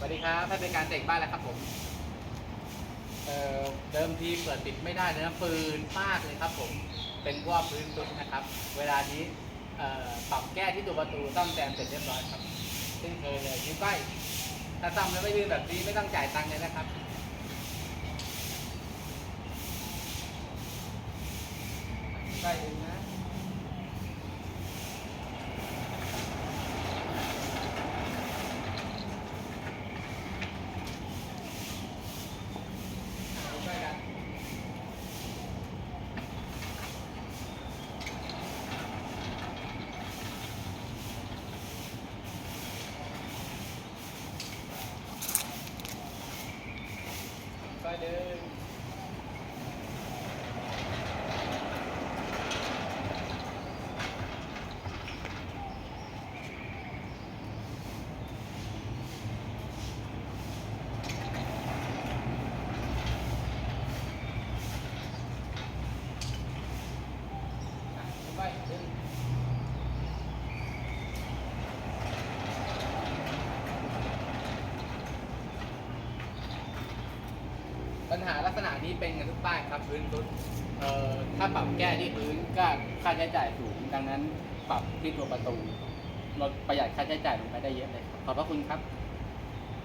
สวัสดีครับท่านเป็นการเตะบ้านแล้วครับผม เอ่อเดิมทีเปิดปิดไม่ได้เลยนะปืนมากเลยครับผม เป็นพว่าพื้นตุกนะครับ เวลานี้เอ่อปรับแก้ที่ตัวประตูซ่อมแซมเสร็จเรียบร้อยครับซึ่งเคยเลยยิ้มใกล้ถ้าซ่อมแล้วไม่ลื่นแบบนี้ไม่ต้องจ่ายตังค์เลยนะครับใกล้ดึงนะใกล้กัน ก็เดิน ปัญหาลักษณะนี้เป็นกันทุกบ้านครับพื้นทุดเอ่อถ้าปรับแก้ที่พื้นก็ค่าใช้จ่ายสูง ดังนั้นปรับที่ตัวประตูลดประหยัดค่าใช้จ่ายลงไปได้เยอะเลยครับขอบพระคุณครับ